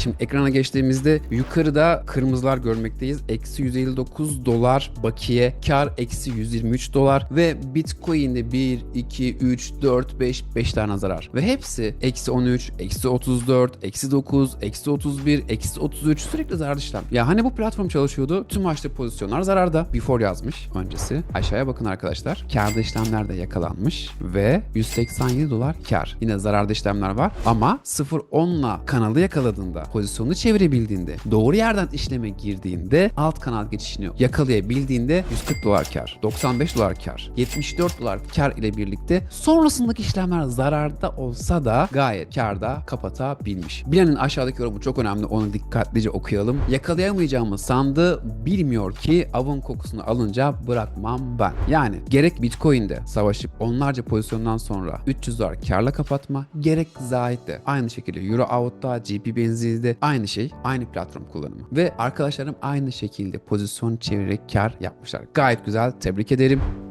Şimdi ekrana geçtiğimizde yukarıda kırmızılar görmekteyiz. Eksi 159 dolar bakiye, kar eksi 123 dolar ve Bitcoin'de 1, 2, 3, 4, 5, 5 tane zarar. Ve hepsi eksi 13, eksi 34, eksi 9, eksi 31, eksi 33 sürekli zarar işlem. Ya hani bu platform çalışıyordu? Tüm açtığı pozisyonlar zararda. Before yazmış öncesi. Aşağıya bakın arkadaşlar. Kârda işlemlerde yakalanmış ve 187 dolar kar. Yine zararda işlemler var ama 0.10'la kanalı yakaladığında, pozisyonu çevirebildiğinde, doğru yerden işleme girdiğinde alt kanal geçişini yakalayabildiğinde 140 dolar kar, 95 dolar kar, 74 dolar kar ile birlikte sonrasındaki işlemler zararda olsa da gayet karda kapatabilmiş. Bilenin aşağıdaki yorumu çok önemli. Onu dikkatlice okuyalım. Yakalayamayacağımı sandı. Bilmiyor ki avın kokusunu alınca bırakmam ben. Yani gerek Bitcoin'de savaşıp onlarca pozisyondan sonra 300 dolar karla kapatma gerek Zahid'de aynı şekilde Euro Out'ta GP Benzin'de aynı şey aynı platform kullanımı. Ve arkadaşlarım aynı şekilde pozisyon çevirerek kar yapmışlar. Gayet güzel tebrik ederim.